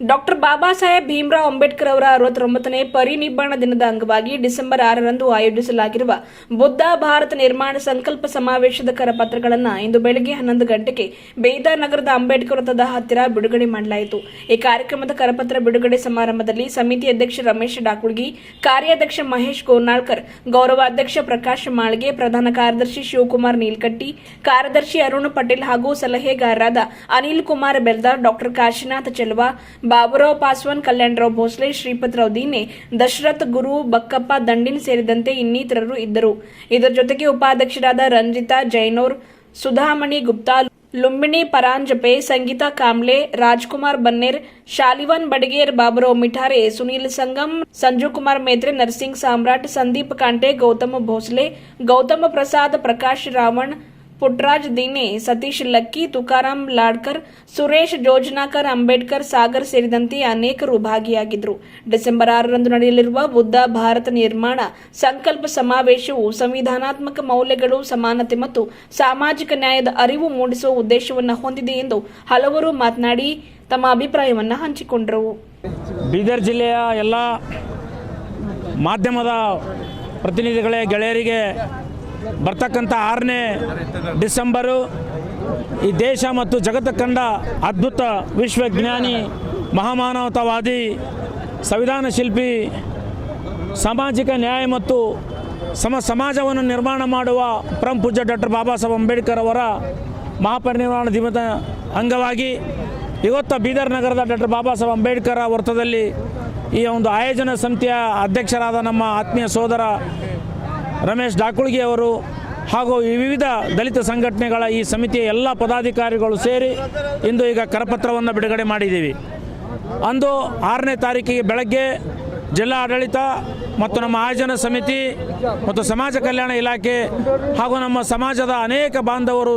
Doctor Baba Saheb Bhimrao Ambedkar ಅವರ ಅರವತ್ತೊಂಬತ್ತನೇ ಪರಿನಿಬ್ಬಾಣ ದಿನದ ಅಂಗವಾಗಿ ಡಿಸೆಂಬರ್ ಆರರಂದು ಆಯೋಜಿಸಲಾಗಿರುವ ಬುದ್ಧ ಭಾರತ ನಿರ್ಮಾಣ ಸಂಕಲ್ಪ ಸಮಾವೇಶದ ಕರಪತ್ರಗಳನ್ನು ಇಂದು ಬೆಳಗ್ಗೆ ಹನ್ನೊಂದು ಗಂಟೆಗೆ ಬೇದಾ ನಗರದ ಅಂಬೇಡ್ಕರ್ ವೃತ್ತದ ಹತ್ತಿರ ಬಿಡುಗಡೆ ಮಾಡಲಾಯಿತು. ಈ ಕಾರ್ಯಕ್ರಮದ ಕರಪತ್ರ ಬಿಡುಗಡೆ ಸಮಾರಂಭದಲ್ಲಿ ಸಮಿತಿ ಅಧ್ಯಕ್ಷ ರಮೇಶ್ ಡಾಕುಳ್ಗಿ, ಕಾರ್ಯಾಧ್ಯಕ್ಷ ಮಹೇಶ್ ಗೋನಾಳ್ಕರ್ ಗೌರವಾಧ್ಯಕ್ಷ ಪ್ರಕಾಶ್ ಮಾಳ್ಗೆ, ಪ್ರಧಾನ ಕಾರ್ಯದರ್ಶಿ ಶಿವಕುಮಾರ್ ನೀಲ್ಕಟ್ಟಿ, ಕಾರ್ಯದರ್ಶಿ ಅರುಣ್ ಪಟೇಲ್ ಹಾಗೂ ಸಲಹೆಗಾರರಾದ ಅನಿಲ್ ಕುಮಾರ್ ಬೆಲ್ದಾರ್, ಡಾಕ್ಟರ್ ಕಾಶಿನಾಥ್ ಚೆಲ್ವಾ ಬಾಬುರಾವ್ ಪಾಸ್ವಾನ್, ಕಲ್ಯಾಣರಾವ್ ಭೋಸ್ಲೆ ಶ್ರೀಪತಿರಾವ್ ದೀನೆ ದಶರಥ್, ಗುರು, ಬಕ್ಕಪ್ಪ, ದಂಡಿನ್ ಸೇರಿದಂತೆ ಇನ್ನಿತರರು ಇದ್ದರು. ಇದರ ಜೊತೆಗೆ ಉಪಾಧ್ಯಕ್ಷರಾದ ರಂಜಿತಾ ಜೈನೋರ್, ಸುಧಾಮಣಿ ಗುಪ್ತಾ, ಲುಂಬಿಣಿ ಪರಾಂಜಪೆ, ಸಂಗೀತಾ ಕಾಮ್ಲೆ, ರಾಜ್ಕುಮಾರ್ ಬನ್ನೇರ್, ಶಾಲಿವಾನ್ ಬಡಗೇರ್, ಬಾಬುರಾವ್ ಮಿಠಾರೆ, ಸುನೀಲ್ ಸಂಗಮ್ ಸಂಜು ಕುಮಾರ್ ಮೇತ್ರೆ, ನರಸಿಂಗ್ ಸಾಮ್ರಾಟ್, ಸಂದೀಪ್ ಕಾಂಟೆ, ಗೌತಮ್ ಭೋಸ್ಲೆ, ಗೌತಮ್ ಪ್ರಸಾದ್, ಪ್ರಕಾಶ್ ರಾವಣ್ ಪುಟ್ರಾಜ್ ದಿನೆ ಸತೀಶ್, ಲಕ್ಕಿ ತುಕಾರಾಂ ಲಾಡ್ಕರ್, ಸುರೇಶ್, ಜೋಜ್ನಾಕರ್, ಅಂಬೇಡ್ಕರ್, ಸಾಗರ್ ಸೇರಿದಂತೆ ಅನೇಕರು ಭಾಗಿಯಾಗಿದ್ದರು ಡಿಸೆಂಬರ್ ಆರರಂದು ನಡೆಯಲಿರುವ ಬುದ್ಧ ಭಾರತ ನಿರ್ಮಾಣ ಸಂಕಲ್ಪ ಸಮಾವೇಶವು ಸಂವಿಧಾನಾತ್ಮಕ ಮೌಲ್ಯಗಳು, ಸಮಾನತೆ ಮತ್ತು ಸಾಮಾಜಿಕ ನ್ಯಾಯದ ಅರಿವು ಮೂಡಿಸುವ ಉದ್ದೇಶವನ್ನು ಹೊಂದಿದೆ ಎಂದು ಹಲವರು ಮಾತನಾಡಿ ತಮ್ಮ ಅಭಿಪ್ರಾಯವನ್ನು ಹಂಚಿಕೊಂಡರು. ಬೀದರ್ ಜಿಲ್ಲೆಯ ಎಲ್ಲ ಮಾಧ್ಯಮದ ಪ್ರತಿನಿಧಿಗಳೇ, ಗೆಳೆಯರಿಗೆ ಬರ್ತಕ್ಕಂಥ ಆರನೇ ಡಿಸೆಂಬರು ಈ ದೇಶ ಮತ್ತು ಜಗತ್ತು ಕಂಡ ಅದ್ಭುತ ವಿಶ್ವಜ್ಞಾನಿ, ಮಹಾಮಾನವತಾವಾದಿ, ಸಂವಿಧಾನ ಶಿಲ್ಪಿ, ಸಾಮಾಜಿಕ ನ್ಯಾಯ ಮತ್ತು ಸಮ ಸಮಾಜವನ್ನು ನಿರ್ಮಾಣ ಮಾಡುವ ಪರಂ ಪೂಜ್ಯ ಡಾಕ್ಟರ್ ಬಾಬಾ ಸಾಹೇಬ್ ಅಂಬೇಡ್ಕರ್ ಅವರ ಮಹಾಪರಿನಿರ್ವಾಣ ದಿನದ ಅಂಗವಾಗಿ ಇವತ್ತು ಬೀದರ್ ನಗರದ ಡಾಕ್ಟರ್ ಬಾಬಾ ಸಾಹೇಬ್ ಅಂಬೇಡ್ಕರ್ ವೃತ್ತದಲ್ಲಿ ಈ ಒಂದು ಆಯೋಜನಾ ಸಮಿತಿಯ ಅಧ್ಯಕ್ಷರಾದ ನಮ್ಮ ಆತ್ಮೀಯ ಸೋದರ ರಮೇಶ್ ಡಾಕುಳ್ಗಿ ಅವರು ಹಾಗೂ ವಿವಿಧ ದಲಿತ ಸಂಘಟನೆಗಳ ಈ ಸಮಿತಿಯ ಎಲ್ಲ ಪದಾಧಿಕಾರಿಗಳು ಸೇರಿ ಇಂದು ಈಗ ಕರಪತ್ರವನ್ನು ಬಿಡುಗಡೆ ಮಾಡಿದ್ದೀವಿ. ಅಂದು ಆರನೇ ತಾರೀಕಿಗೆ ಬೆಳಗ್ಗೆ ಜಿಲ್ಲಾ ಆಡಳಿತ ಮತ್ತು ನಮ್ಮ ಆಯೋಜನ ಸಮಿತಿ ಮತ್ತು ಸಮಾಜ ಕಲ್ಯಾಣ ಇಲಾಖೆ ಹಾಗೂ ನಮ್ಮ ಸಮಾಜದ ಅನೇಕ ಬಾಂಧವರು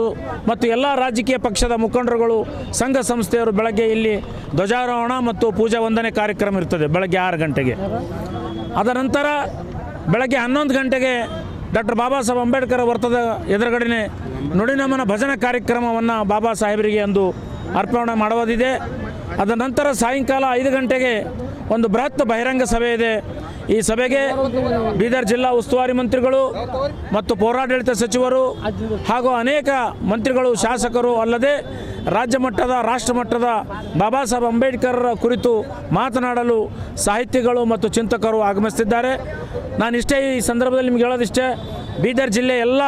ಮತ್ತು ಎಲ್ಲ ರಾಜಕೀಯ ಪಕ್ಷದ ಮುಖಂಡರುಗಳು, ಸಂಘ ಸಂಸ್ಥೆಯವರು ಬೆಳಗ್ಗೆ ಇಲ್ಲಿ ಧ್ವಜಾರೋಹಣ ಮತ್ತು ಪೂಜಾ ವಂದನೆ ಕಾರ್ಯಕ್ರಮ ಇರ್ತದೆ ಬೆಳಗ್ಗೆ ಆರು ಗಂಟೆಗೆ. ಅದ ನಂತರ ಬೆಳಗ್ಗೆ ಹನ್ನೊಂದು ಗಂಟೆಗೆ ಡಾಕ್ಟರ್ ಬಾಬಾ ಸಾಹೇಬ್ ಅಂಬೇಡ್ಕರ್ ವರ್ತದ ಎದುರುಗಡೆನೆ ನುಡಿನಮನ ಭಜನಾ ಕಾರ್ಯಕ್ರಮವನ್ನು ಬಾಬಾ ಸಾಹೇಬರಿಗೆ ಅಂದು ಅರ್ಪಣೆ ಮಾಡುವುದಿದೆ. ಅದ ನಂತರ ಸಾಯಂಕಾಲ ಐದು ಗಂಟೆಗೆ ಒಂದು ಬೃಹತ್ ಬಹಿರಂಗ ಸಭೆ ಇದೆ. ಈ ಸಭೆಗೆ ಬೀದರ್ ಜಿಲ್ಲಾ ಉಸ್ತುವಾರಿ ಮಂತ್ರಿಗಳು ಮತ್ತು ಪೌರಾಡಳಿತ ಸಚಿವರು ಹಾಗೂ ಅನೇಕ ಮಂತ್ರಿಗಳು, ಶಾಸಕರು ಅಲ್ಲದೆ ರಾಜ್ಯ ಮಟ್ಟದ, ರಾಷ್ಟ್ರ ಮಟ್ಟದ ಬಾಬಾ ಸಾಹೇಬ್ ಅಂಬೇಡ್ಕರ್ ಕುರಿತು ಮಾತನಾಡಲು ಸಾಹಿತಿಗಳು ಮತ್ತು ಚಿಂತಕರು ಆಗಮಿಸ್ತಿದ್ದಾರೆ ನಾನು ಇಷ್ಟೇ ಈ ಸಂದರ್ಭದಲ್ಲಿ ನಿಮ್ಗೆ ಹೇಳೋದಿಷ್ಟೇ, ಬೀದರ್ ಜಿಲ್ಲೆ ಎಲ್ಲ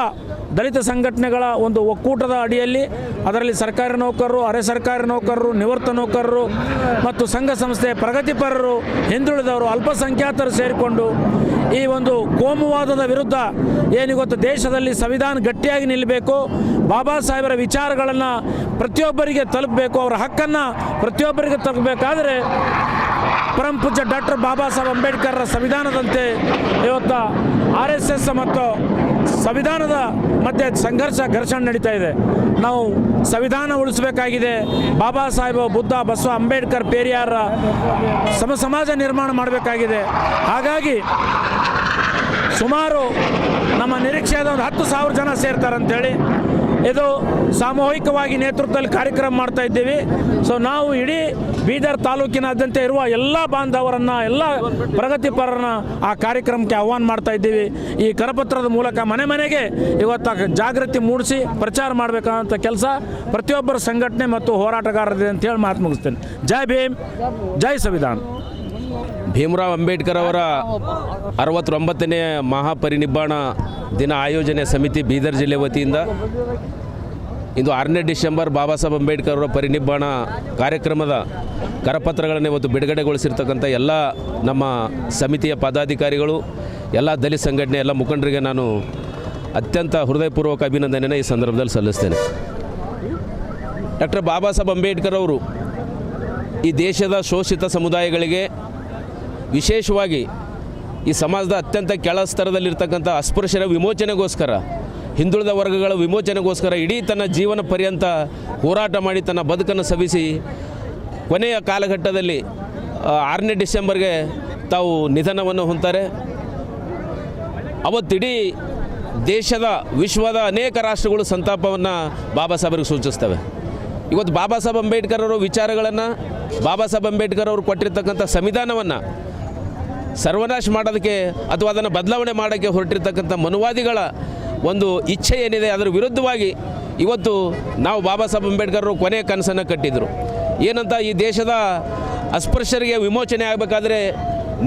ದಲಿತ ಸಂಘಟನೆಗಳ ಒಂದು ಒಕ್ಕೂಟದ ಅಡಿಯಲ್ಲಿ ಅದರಲ್ಲಿ ಸರ್ಕಾರಿ ನೌಕರರು, ಅರೆ ಸರ್ಕಾರಿ ನೌಕರರು, ನಿವೃತ್ತ ನೌಕರರು ಮತ್ತು ಸಂಘ ಸಂಸ್ಥೆ ಪ್ರಗತಿಪರರು ಹಿಂದುಳಿದವರು ಅಲ್ಪಸಂಖ್ಯಾತರು ಸೇರಿಕೊಂಡು ಈ ಒಂದು ಕೋಮುವಾದದ ವಿರುದ್ಧ ಏನಿಗೊತ್ತು ದೇಶದಲ್ಲಿ ಸಂವಿಧಾನ ಗಟ್ಟಿಯಾಗಿ ನಿಲ್ಲಬೇಕು, ಬಾಬಾ ಸಾಹೇಬರ ವಿಚಾರಗಳನ್ನು ಪ್ರತಿಯೊಬ್ಬರಿಗೆ ತಲುಪಬೇಕು, ಅವರ ಹಕ್ಕನ್ನು ಪ್ರತಿಯೊಬ್ಬರಿಗೆ ತಲುಪಬೇಕಾದರೆ ಪರಂ ಪೂಜ್ಯ ಡಾಕ್ಟರ್ ಬಾಬಾ ಸಾಹೇಬ್ ಅಂಬೇಡ್ಕರ್ ಸಂವಿಧಾನದಂತೆ ಇವತ್ತು ಆರ್ ಎಸ್ ಎಸ್ ಮತ್ತು ಸಂವಿಧಾನದ ಮಧ್ಯೆ ಸಂಘರ್ಷ ಘರ್ಷಣೆ ನಡೀತಾ ಇದೆ. ನಾವು ಸಂವಿಧಾನ ಉಳಿಸಬೇಕಾಗಿದೆ. ಬಾಬಾ ಸಾಹೇಬ್, ಬುದ್ಧ, ಬಸವ, ಅಂಬೇಡ್ಕರ್, ಪೇರಿಯಾರ ಸಮ, ಸಮಾಜ ನಿರ್ಮಾಣ ಮಾಡಬೇಕಾಗಿದೆ. ಹಾಗಾಗಿ ಸುಮಾರು ನಮ್ಮ ನಿರೀಕ್ಷೆಯಾದ ಒಂದು ಹತ್ತು ಸಾವಿರ ಜನ ಸೇರ್ತಾರೆ ಅಂತೇಳಿ ಇದು ಸಾಮೂಹಿಕವಾಗಿ ನೇತೃತ್ವದಲ್ಲಿ ಕಾರ್ಯಕ್ರಮ ಮಾಡ್ತಾ ಇದ್ದೀವಿ. ಸೊ ನಾವು ಇಡೀ ಬೀದರ್ ತಾಲೂಕಿನಾದ್ಯಂತ ಇರುವ ಎಲ್ಲ ಬಾಂಧವರನ್ನು, ಎಲ್ಲ ಪ್ರಗತಿಪರರನ್ನ ಆ ಕಾರ್ಯಕ್ರಮಕ್ಕೆ ಆಹ್ವಾನ ಮಾಡ್ತಾ ಇದ್ದೀವಿ. ಈ ಕರಪತ್ರದ ಮೂಲಕ ಮನೆ ಮನೆಗೆ ಇವತ್ತು ಜಾಗೃತಿ ಮೂಡಿಸಿ ಪ್ರಚಾರ ಮಾಡಬೇಕಂತ ಕೆಲಸ ಪ್ರತಿಯೊಬ್ಬರ ಸಂಘಟನೆ ಮತ್ತು ಹೋರಾಟಗಾರರಿದೆ ಅಂತೇಳಿ ಮಾತು ಮುಗಿಸ್ತೇನೆ. ಜೈ ಭೀಮ್, ಜೈ ಸಂವಿಧಾನ. ಭೀಮರಾವ್ ಅಂಬೇಡ್ಕರ್ ಅವರ ಅರವತ್ತೊಂಬತ್ತನೇ ಮಹಾಪರಿನಿಬ್ಬಾಣ ದಿನ ಆಯೋಜನೆ ಸಮಿತಿ ಬೀದರ್ ಜಿಲ್ಲೆ ವತಿಯಿಂದ ಇಂದು ಆರನೇ ಡಿಸೆಂಬರ್ ಬಾಬಾ ಸಾಹೇಬ್ ಅಂಬೇಡ್ಕರ್ ಅವರ ಪರಿನಿಬ್ಬಾಣ ಕಾರ್ಯಕ್ರಮದ ಕರಪತ್ರಗಳನ್ನು ಇವತ್ತು ಬಿಡುಗಡೆಗೊಳಿಸಿರ್ತಕ್ಕಂಥ ಎಲ್ಲ ನಮ್ಮ ಸಮಿತಿಯ ಪದಾಧಿಕಾರಿಗಳು, ಎಲ್ಲ ದಲಿತ ಸಂಘಟನೆ, ಎಲ್ಲ ಮುಖಂಡರಿಗೆ ನಾನು ಅತ್ಯಂತ ಹೃದಯಪೂರ್ವಕ ಅಭಿನಂದನೆಯನ್ನು ಈ ಸಂದರ್ಭದಲ್ಲಿ ಸಲ್ಲಿಸ್ತೇನೆ. ಡಾಕ್ಟರ್ ಬಾಬಾ ಸಾಹೇಬ್ ಅಂಬೇಡ್ಕರ್ ಅವರು ಈ ದೇಶದ ಶೋಷಿತ ಸಮುದಾಯಗಳಿಗೆ ವಿಶೇಷವಾಗಿ ಈ ಸಮಾಜದ ಅತ್ಯಂತ ಕೆಳ ಸ್ತರದಲ್ಲಿರ್ತಕ್ಕಂಥ ಅಸ್ಪೃಶ್ಯರ ವಿಮೋಚನೆಗೋಸ್ಕರ, ಹಿಂದುಳಿದ ವರ್ಗಗಳ ವಿಮೋಚನೆಗೋಸ್ಕರ ಇಡೀ ತನ್ನ ಜೀವನ ಪರ್ಯಂತ ಹೋರಾಟ ಮಾಡಿ ತನ್ನ ಬದುಕನ್ನು ಸವಿಸಿ, ಕೊನೆಯ ಕಾಲಘಟ್ಟದಲ್ಲಿ ಆರನೇ ಡಿಸೆಂಬರ್ಗೆ ತಾವು ನಿಧನವನ್ನು ಹೊಂತಾರೆ ಅವತ್ತಿಡೀ ದೇಶದ, ವಿಶ್ವದ ಅನೇಕ ರಾಷ್ಟ್ರಗಳು ಸಂತಾಪವನ್ನು ಬಾಬಾ ಸಾಹೇಬರಿಗೆ ಸೂಚಿಸ್ತವೆ. ಇವತ್ತು ಬಾಬಾ ಸಾಹೇಬ್ ಅಂಬೇಡ್ಕರ್ ಅವರ ವಿಚಾರಗಳನ್ನು, ಬಾಬಾ ಸಾಹೇಬ್ ಅಂಬೇಡ್ಕರ್ ಅವರು ಕೊಟ್ಟಿರ್ತಕ್ಕಂಥ ಸಂವಿಧಾನವನ್ನು ಸರ್ವನಾಶ ಮಾಡೋದಕ್ಕೆ ಅಥವಾ ಅದನ್ನು ಬದಲಾವಣೆ ಮಾಡೋಕ್ಕೆ ಹೊರಟಿರ್ತಕ್ಕಂಥ ಮನುವಾದಿಗಳ ಒಂದು ಇಚ್ಛೆ ಏನಿದೆ ಅದರ ವಿರುದ್ಧವಾಗಿ ಇವತ್ತು ನಾವು ಬಾಬಾ ಸಾಹೇಬ್ ಅಂಬೇಡ್ಕರ್ ಕೊನೆಯ ಕನಸನ್ನು ಕಟ್ಟಿದರು. ಏನಂತ ಈ ದೇಶದ ಅಸ್ಪೃಶ್ಯರಿಗೆ ವಿಮೋಚನೆ ಆಗಬೇಕಾದ್ರೆ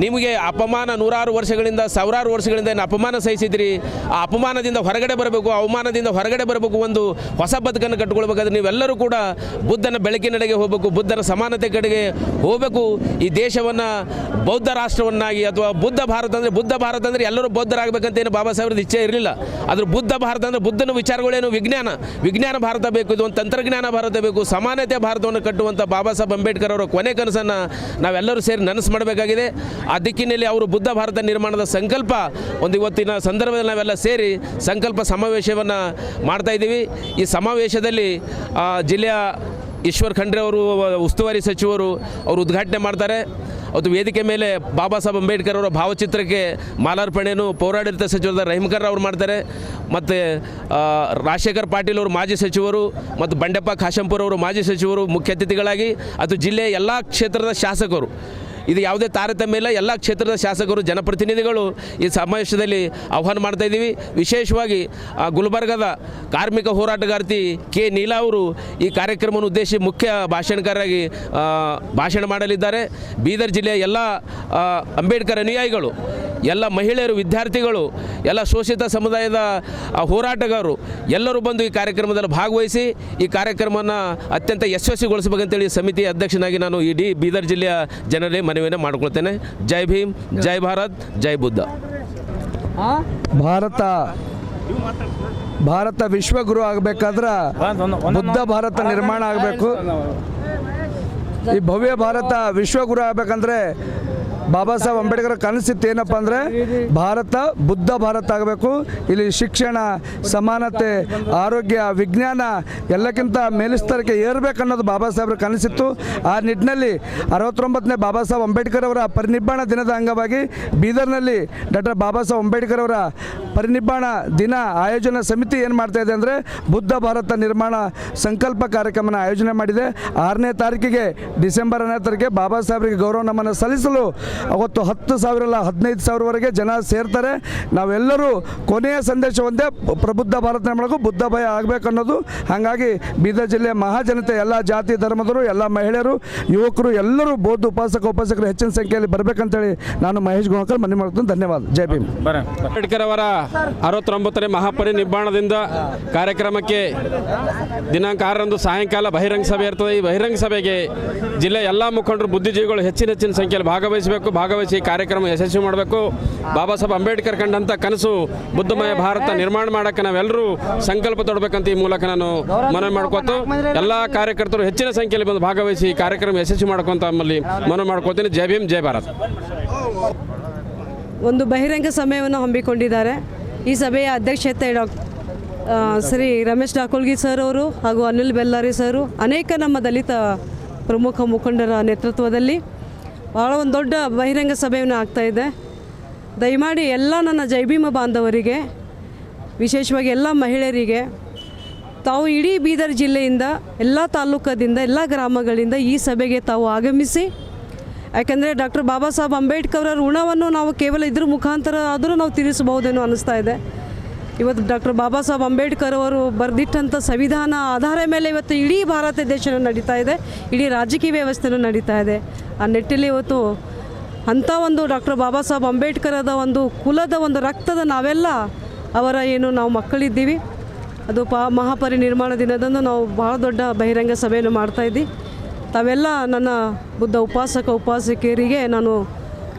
ನಿಮಗೆ ಅಪಮಾನ ನೂರಾರು ವರ್ಷಗಳಿಂದ, ಸಾವಿರಾರು ವರ್ಷಗಳಿಂದ ಏನು ಅಪಮಾನ ಸಹಿಸಿದ್ರಿ? ಆ ಅಪಮಾನದಿಂದ ಹೊರಗಡೆ ಬರಬೇಕು, ಅವಮಾನದಿಂದ ಹೊರಗಡೆ ಬರಬೇಕು ಒಂದು ಹೊಸ ಬದುಕನ್ನು ಕಟ್ಟಿಕೊಳ್ಬೇಕಾದ್ರೆ ನೀವೆಲ್ಲರೂ ಕೂಡ ಬುದ್ಧನ ಬೆಳಕಿನೆಡೆಗೆ ಹೋಗಬೇಕು, ಬುದ್ಧನ ಸಮಾನತೆ ಕಡೆಗೆ ಹೋಗಬೇಕು. ಈ ದೇಶವನ್ನು ಬೌದ್ಧ ರಾಷ್ಟ್ರವನ್ನಾಗಿ ಅಥವಾ ಬುದ್ಧ ಭಾರತ ಅಂದರೆ, ಬುದ್ಧ ಭಾರತ ಅಂದರೆ ಎಲ್ಲರೂ ಬೌದ್ಧರಾಗಬೇಕಂತ ಏನು ಬಾಬಾ ಸಾಹೇಬ್ರದ್ದು ಇಚ್ಛೆ ಇರಲಿಲ್ಲ. ಆದ್ರೆ ಬುದ್ಧ ಭಾರತ ಅಂದರೆ ಬುದ್ಧನ ವಿಚಾರಗಳೇನು ವಿಜ್ಞಾನ? ವಿಜ್ಞಾನ ಭಾರತ ಬೇಕು, ಇದು ಒಂದು ತಂತ್ರಜ್ಞಾನ ಭಾರತ ಬೇಕು, ಸಮಾನತೆ ಭಾರತವನ್ನು ಕಟ್ಟುವಂಥ ಬಾಬಾ ಸಾಹೇಬ್ ಅಂಬೇಡ್ಕರ್ ಅವರ ಕೊನೆ ಕನಸನ್ನು ನಾವೆಲ್ಲರೂ ಸೇರಿ ನನಸು ಮಾಡಬೇಕಾಗಿದೆ. ಆ ದಿಕ್ಕಿನಲ್ಲಿ ಅವರು ಬುದ್ಧ ಭಾರತ ನಿರ್ಮಾಣದ ಸಂಕಲ್ಪ. ಒಂದು ಇವತ್ತಿನ ಸಂದರ್ಭದಲ್ಲಿ ನಾವೆಲ್ಲ ಸೇರಿ ಸಂಕಲ್ಪ ಸಮಾವೇಶವನ್ನು ಮಾಡ್ತಾ ಇದ್ದೀವಿ. ಈ ಸಮಾವೇಶದಲ್ಲಿ ಜಿಲ್ಲೆಯ ಈಶ್ವರ್ ಖಂಡ್ರೆ ಅವರು, ಉಸ್ತುವಾರಿ ಸಚಿವರು ಅವರು ಉದ್ಘಾಟನೆ ಮಾಡ್ತಾರೆ. ಅವತ್ತು ವೇದಿಕೆ ಮೇಲೆ ಬಾಬಾ ಸಾಹೇಬ್ ಅಂಬೇಡ್ಕರ್ ಅವರ ಭಾವಚಿತ್ರಕ್ಕೆ ಮಾಲಾರ್ಪಣೆಯನ್ನು ಪೌರಾಡಳಿತ ಸಚಿವರಾದ ರಹೀಮ್ಕರ್ ಅವರು ಮಾಡ್ತಾರೆ. ಮತ್ತು ರಾಜಶೇಖರ್ ಪಾಟೀಲ್ ಅವರು ಮಾಜಿ ಸಚಿವರು, ಮತ್ತು ಬಂಡೆಪ್ಪ ಖಾಶಂಪುರ್ ಅವರು ಮಾಜಿ ಸಚಿವರು ಮುಖ್ಯ ಅತಿಥಿಗಳಾಗಿ, ಅದು ಜಿಲ್ಲೆಯ ಎಲ್ಲ ಕ್ಷೇತ್ರದ ಶಾಸಕರು. ಇದು ಯಾವುದೇ ತಾರತಮ್ಯ ಇಲ್ಲ. ಎಲ್ಲ ಕ್ಷೇತ್ರದ ಶಾಸಕರು ಜನಪ್ರತಿನಿಧಿಗಳು ಈ ಸಮಾವೇಶದಲ್ಲಿ ಆಹ್ವಾನ ಮಾಡ್ತಾ ಇದ್ದೀವಿ. ವಿಶೇಷವಾಗಿ ಆ, ಗುಲ್ಬರ್ಗದ ಕಾರ್ಮಿಕ ಹೋರಾಟಗಾರ್ತಿ ಕೆ. ನೀಲಾ ಅವರು ಈ ಕಾರ್ಯಕ್ರಮವನ್ನು ಉದ್ದೇಶಿಸಿ ಮುಖ್ಯ ಭಾಷಣಕಾರರಾಗಿ ಭಾಷಣ ಮಾಡಲಿದ್ದಾರೆ. ಬೀದರ್ ಜಿಲ್ಲೆಯ ಎಲ್ಲ ಅಂಬೇಡ್ಕರ್ ಅನುಯಾಯಿಗಳು ಎಲ್ಲ ಮಹಿಳೆಯರು ವಿದ್ಯಾರ್ಥಿಗಳು ಎಲ್ಲ ಶೋಷಿತ ಸಮುದಾಯದ ಆ, ಹೋರಾಟಗಾರರು ಎಲ್ಲರೂ ಬಂದು ಈ ಕಾರ್ಯಕ್ರಮದಲ್ಲಿ ಭಾಗವಹಿಸಿ ಈ ಕಾರ್ಯಕ್ರಮವನ್ನು ಅತ್ಯಂತ ಯಶಸ್ವಿಗೊಳಿಸಬೇಕಂತೇಳಿ ಸಮಿತಿ ಅಧ್ಯಕ್ಷನಾಗಿ ನಾನು ಇಡೀ ಬೀದರ್ ಜಿಲ್ಲೆಯ ಜನರೇ ಮನವಿಯನ್ನು ಮಾಡಿಕೊಳ್ತೇನೆ. ಜೈ ಭೀಮ್ ಜೈ ಭಾರತ್ ಜೈ ಬುದ್ಧ. ಭಾರತ ಭಾರತ ವಿಶ್ವಗುರು ಆಗಬೇಕಾದ್ರೆ ಬುದ್ಧ ಭಾರತ ನಿರ್ಮಾಣ ಆಗಬೇಕು. ಈ ಭವ್ಯ ಭಾರತ ವಿಶ್ವಗುರು ಆಗಬೇಕಂದ್ರೆ ಬಾಬಾ ಸಾಹೇಬ್ ಅಂಬೇಡ್ಕರ್ ಕನಸಿತ್ತು ಏನಪ್ಪ ಅಂದರೆ ಭಾರತ, ಬುದ್ಧ ಭಾರತ ಆಗಬೇಕು. ಇಲ್ಲಿ ಶಿಕ್ಷಣ, ಸಮಾನತೆ, ಆರೋಗ್ಯ, ವಿಜ್ಞಾನ ಎಲ್ಲಕ್ಕಿಂತ ಮೇಲಿಸ್ತರಕ್ಕೆ ಏರ್ಬೇಕನ್ನೋದು ಬಾಬಾ ಸಾಹೇಬ್ರ ಕನಸಿತ್ತು. ಆ ನಿಟ್ಟಿನಲ್ಲಿ ಅರವತ್ತೊಂಬತ್ತನೇ ಬಾಬಾ ಸಾಹೇಬ್ ಅಂಬೇಡ್ಕರ್ ಅವರ ಪರಿನಿಬ್ಬಾಣ ದಿನದ ಅಂಗವಾಗಿ ಬೀದರ್ನಲ್ಲಿ ಡಾಕ್ಟರ್ ಬಾಬಾ ಸಾಹೇಬ್ ಅಂಬೇಡ್ಕರ್ ಅವರ ಪರಿನಿಬ್ಬಾಣ ದಿನ ಆಯೋಜನಾ ಸಮಿತಿ ಏನು ಮಾಡ್ತಾ ಇದೆ ಅಂದರೆ ಬುದ್ಧ ಭಾರತ ನಿರ್ಮಾಣ ಸಂಕಲ್ಪ ಕಾರ್ಯಕ್ರಮನ ಆಯೋಜನೆ ಮಾಡಿದೆ. ಆರನೇ ತಾರೀಕಿಗೆ ಡಿಸೆಂಬರ್ ಹನ್ನೆರಡು ತಾರೀಕಿಗೆ ಬಾಬಾ ಸಾಹೇಬ್ರಿಗೆ ಗೌರವ ನಮನ ಸಲ್ಲಿಸಲು ಅವತ್ತು ಹತ್ತು ಸಾವಿರ ಅಲ್ಲ, ಹದಿನೈದು ಸಾವಿರವರೆಗೆ ಜನ ಸೇರ್ತಾರೆ. ನಾವೆಲ್ಲರೂ ಕೊನೆಯ ಸಂದೇಶ ಒಂದೇ ಪ್ರಬುದ್ಧ ಭಾರತ ನಿರ್ಮಾಣಕ್ಕೂ ಬುದ್ಧ ಭಯ ಆಗಬೇಕನ್ನೋದು. ಹಾಗಾಗಿ ಬೀದರ್ ಜಿಲ್ಲೆಯ ಮಹಾಜನತೆ, ಎಲ್ಲ ಜಾತಿ, ಧರ್ಮದವರು, ಎಲ್ಲ ಮಹಿಳೆಯರು, ಯುವಕರು, ಎಲ್ಲರೂ ಬೌದ್ಧ ಉಪಾಸಕ, ಉಪಾಸಕರು ಹೆಚ್ಚಿನ ಸಂಖ್ಯೆಯಲ್ಲಿ ಬರಬೇಕಂತೇಳಿ ನಾನು ಮಹೇಶ್ ಗುಣಕರ್ ಮನವಿ ಮಾಡ್ತೀನಿ. ಧನ್ಯವಾದ. ಜೈ ಭೀಮ್. ಅಂಬೇಡ್ಕರ್ ಅವರ ಅರವತ್ತೊಂಬತ್ತನೇ ಮಹಾಪರಿನಿರ್ವಾಣದಿಂದ ಕಾರ್ಯಕ್ರಮಕ್ಕೆ ದಿನಾಂಕ ಆರರಂದು ಸಾಯಂಕಾಲ ಬಹಿರಂಗ ಸಭೆ ಇರ್ತದೆ. ಈ ಬಹಿರಂಗ ಸಭೆಗೆ ಜಿಲ್ಲೆಯ ಎಲ್ಲ ಮುಖಂಡರು, ಬುದ್ಧಿಜೀವಿಗಳು ಹೆಚ್ಚಿನ ಹೆಚ್ಚಿನ ಸಂಖ್ಯೆಯಲ್ಲಿ ಭಾಗವಹಿಸಬೇಕು. ಭಾಗವಹಿಸಿ ಈ ಕಾರ್ಯಕ್ರಮ ಯಶಸ್ವಿ ಮಾಡಬೇಕು. ಬಾಬಾ ಸಾಹೇಬ್ ಅಂಬೇಡ್ಕರ್ ಕಂಡಂಥ ಕನಸು ಬುದ್ಧಮಯ ಭಾರತ ನಿರ್ಮಾಣ ಮಾಡೋಕ್ಕೆ ನಾವೆಲ್ಲರೂ ಸಂಕಲ್ಪ ತೊಡಬೇಕಂತ ಈ ಮೂಲಕ ನಾನು ಮನವಿ ಮಾಡ್ಕೋತು. ಎಲ್ಲ ಕಾರ್ಯಕರ್ತರು ಹೆಚ್ಚಿನ ಸಂಖ್ಯೆಯಲ್ಲಿ ಬಂದು ಭಾಗವಹಿಸಿ ಕಾರ್ಯಕ್ರಮ ಯಶಸ್ವಿ ಮಾಡ್ಕೊಂತ ನಮ್ಮಲ್ಲಿ ಮನವಿ ಮಾಡ್ಕೋತೀನಿ. ಜೈ ಭೀಮ್ ಜೈ ಭಾರತ್. ಒಂದು ಬಹಿರಂಗ ಸಮಯವನ್ನು ಹಮ್ಮಿಕೊಂಡಿದ್ದಾರೆ. ಈ ಸಭೆಯ ಅಧ್ಯಕ್ಷತೆ ಡಾಕ್ ಆ, ಶ್ರೀ ರಮೇಶ್ ಡಾಕೋಲ್ಗಿ ಸರ್ ಅವರು ಹಾಗೂ ಅನಿಲ್ ಬೆಲ್ಲಾರಿ ಸರ್ ಅನೇಕ ನಮ್ಮ ದಲಿತ ಪ್ರಮುಖ ಮುಖಂಡರ ನೇತೃತ್ವದಲ್ಲಿ ಭಾಳ ಒಂದು ದೊಡ್ಡ ಬಹಿರಂಗ ಸಭೆಯನ್ನು ಆಗ್ತಾ ಇದೆ. ದಯಮಾಡಿ ಎಲ್ಲ ನನ್ನ ಜೈಭೀಮ ಬಾಂಧವರಿಗೆ, ವಿಶೇಷವಾಗಿ ಎಲ್ಲ ಮಹಿಳೆಯರಿಗೆ, ತಾವು ಇಡೀ ಬೀದರ್ ಜಿಲ್ಲೆಯಿಂದ, ಎಲ್ಲ ತಾಲೂಕದಿಂದ, ಎಲ್ಲ ಗ್ರಾಮಗಳಿಂದ ಈ ಸಭೆಗೆ ತಾವು ಆಗಮಿಸಿ, ಯಾಕೆಂದರೆ ಡಾಕ್ಟರ್ ಬಾಬಾ ಸಾಹೇಬ್ ಅಂಬೇಡ್ಕರ್ ಅವರ ಋಣವನ್ನು ನಾವು ಕೇವಲ ಇದ್ರ ಮುಖಾಂತರ ಆದರೂ ನಾವು ತೀರಿಸಬಹುದೇನೋ ಅನ್ನಿಸ್ತಾ ಇದೆ. ಇವತ್ತು ಡಾಕ್ಟರ್ ಬಾಬಾ ಸಾಹೇಬ್ ಅಂಬೇಡ್ಕರ್ ಅವರು ಬರೆದಿಟ್ಟಂಥ ಸಂವಿಧಾನ ಆಧಾರ ಮೇಲೆ ಇವತ್ತು ಇಡೀ ಭಾರತ ದೇಶನೂ ನಡೀತಾ ಇದೆ, ಇಡೀ ರಾಜಕೀಯ ವ್ಯವಸ್ಥೆನೂ ನಡೀತಾ ಇದೆ. ಆ ನಿಟ್ಟಿನಲ್ಲಿ ಇವತ್ತು ಅಂಥ ಒಂದು ಡಾಕ್ಟರ್ ಬಾಬಾ ಸಾಹೇಬ್ ಅಂಬೇಡ್ಕರದ ಒಂದು ಕುಲದ ಒಂದು ರಕ್ತದ ನಾವೆಲ್ಲ ಅವರ ಏನು ನಾವು ಮಕ್ಕಳಿದ್ದೀವಿ. ಅದು ಪ ಮಹಾಪರಿನಿರ್ಮಾಣ ದಿನದಂದು ನಾವು ಭಾಳ ದೊಡ್ಡ ಬಹಿರಂಗ ಸಭೆಯನ್ನು ಮಾಡ್ತಾ ಇದ್ದಿ ತಾವೆಲ್ಲ ನನ್ನ ಬುದ್ಧ ಉಪಾಸಕ ಉಪಾಸಕಿಯರಿಗೆ ನಾನು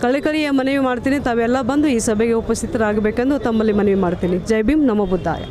ಕಳಿಕಳಿಯ ಮನವಿ ಮಾಡ್ತೀನಿ. ತಾವೆಲ್ಲ ಬಂದು ಈ ಸಭೆಗೆ ಉಪಸ್ಥಿತರಾಗಬೇಕೆಂದು ತಮ್ಮಲ್ಲಿ ಮನವಿ ಮಾಡ್ತೀನಿ. ಜೈ ಭೀಮ್, ನಮ್ಮ ಬುದ್ಧಾಯ.